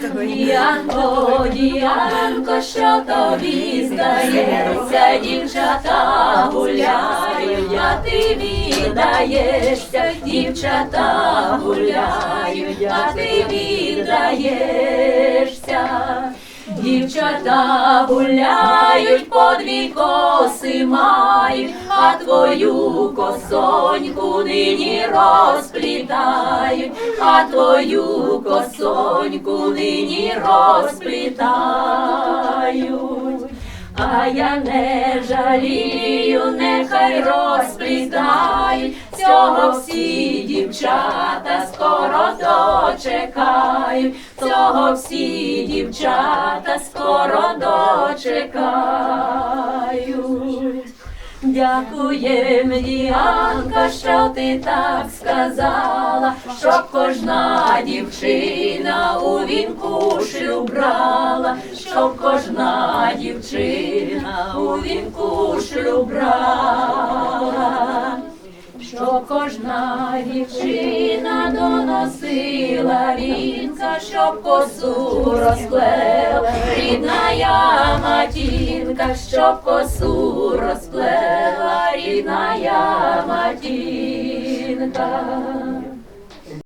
Діанко, Діанко, що тобі здається, дівчата гуляють, а ти віддаєшся, дівчата гуляють, а ти віддаєшся. Дівчата гуляють, по дві коси мають, а твою косоньку нині розплітають, а твою косоньку нині розплітають. А я не жалію, нехай розплітають, цього всі дівчата скоро дочекають, цього всі дівчата скоро дочекають. Дякуєм, Діанка, що ти так сказала, щоб кожна дівчина у вінку шлюб брала, щоб кожна дівчина у вінку шлюб брала. Щоб кожна дівчина доносила вінка, щоб косу розплела, рідна я матінка, щоб косу розплела, Santa.